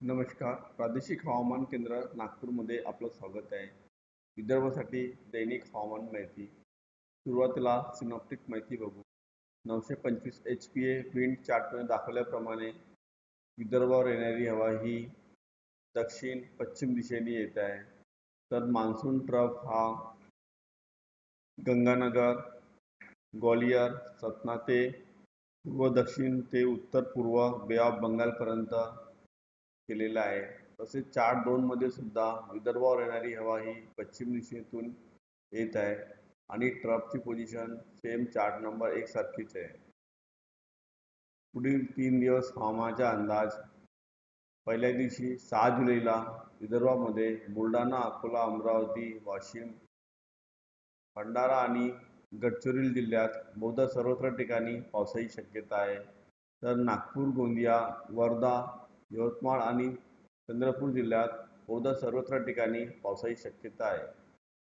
नमस्कार. प्रादेशिक हवामान केंद्र नागपूरमध्ये आपलं स्वागत आहे. विदर्भासाठी दैनिक हवामान माहिती. सुरुवातीला सिनॉप्टिक माहिती बघू. नऊशे पंचवीस एच पी ए विंड चार्टमध्ये दाखवल्याप्रमाणे विदर्भावर येणारी हवा ही दक्षिण पश्चिम दिशेने येत आहे. तर मान्सून ट्रफ हा गंगानगर ग्वालियर सतना ते पूर्व दक्षिण ते उत्तर पूर्व बे ऑफ बंगालपर्यंत केलेला आहे. तसेच चार दोन मध्ये सुद्धा विदर्भावर येणारी हवा ही पश्चिम दिशेतून येत आहे आणि ट्रफची पोझिशन सेम चार्ट नंबर एक सारखीच आहे. पुढील तीन दिवस हवामानाचा अंदाज. पहिल्या दिवशी सहा जुलैला विदर्भामध्ये बुलढाणा अकोला अमरावती वाशिम भंडारा आणि गडचिरोली जिल्ह्यात बहुधा सर्वत्र ठिकाणी पावसाची शक्यता आहे. तर नागपूर गोंदिया वर्धा यवतमाळ आणि चंद्रपूर जिल्ह्यात बहुधा सर्वत्र ठिकाणी पावसाची शक्यता आहे.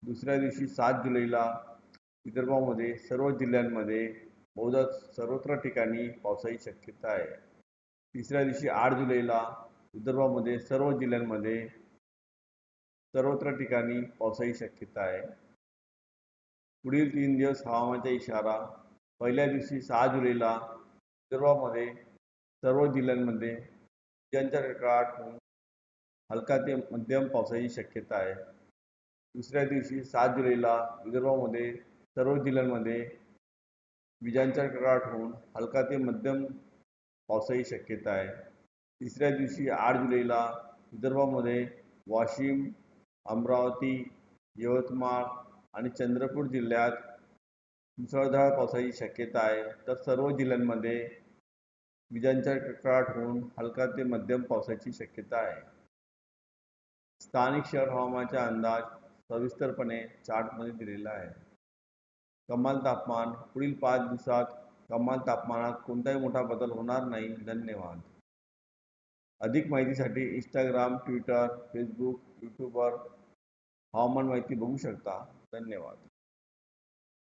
दुसऱ्या दिवशी सात जुलैला विदर्भामध्ये सर्व जिल्ह्यांमध्ये बहुधा सर्वत्र ठिकाणी पावसाची शक्यता आहे. तिसऱ्या दिवशी आठ जुलैला विदर्भामध्ये सर्व जिल्ह्यांमध्ये सर्वत्र ठिकाणी पावसाची शक्यता आहे. पुढील तीन दिवस हवामानाचा इशारा पहिल्या दिवशी सहा जुलैला विदर्भामध्ये सर्व जिल्ह्यांमध्ये विजांच्या कडकडाट होऊन हलका ते मध्यम पावसाची शक्यता आहे. दुसऱ्या दिवशी सात जुलैला विदर्भामध्ये सर्व जिल्ह्यांमध्ये विजांच्या कडकडाट होऊन हलका ते मध्यम पावसाची शक्यता आहे. तिसऱ्या दिवशी आठ जुलैला विदर्भामध्ये वाशिम अमरावती यवतमाळ आणि चंद्रपूर जिल्ह्यात मुसळधार पावसाची शक्यता आहे. तर सर्व जिल्ह्यांमध्ये विजांच्या कडकडाट होऊन हलका ते मध्यम पावसाची शक्यता आहे. स्थानिक शहर हवामानाचा अंदाज सविस्तरपणे चार्टमध्ये दिलेला आहे. कमाल तापमान पुढील पाच दिवसात कमाल तापमानात कोणताही मोठा बदल होणार नाही. धन्यवाद. अधिक माहितीसाठी इंस्टाग्राम ट्विटर फेसबुक यूट्यूबवर हवामान माहिती बघू शकता. धन्यवाद.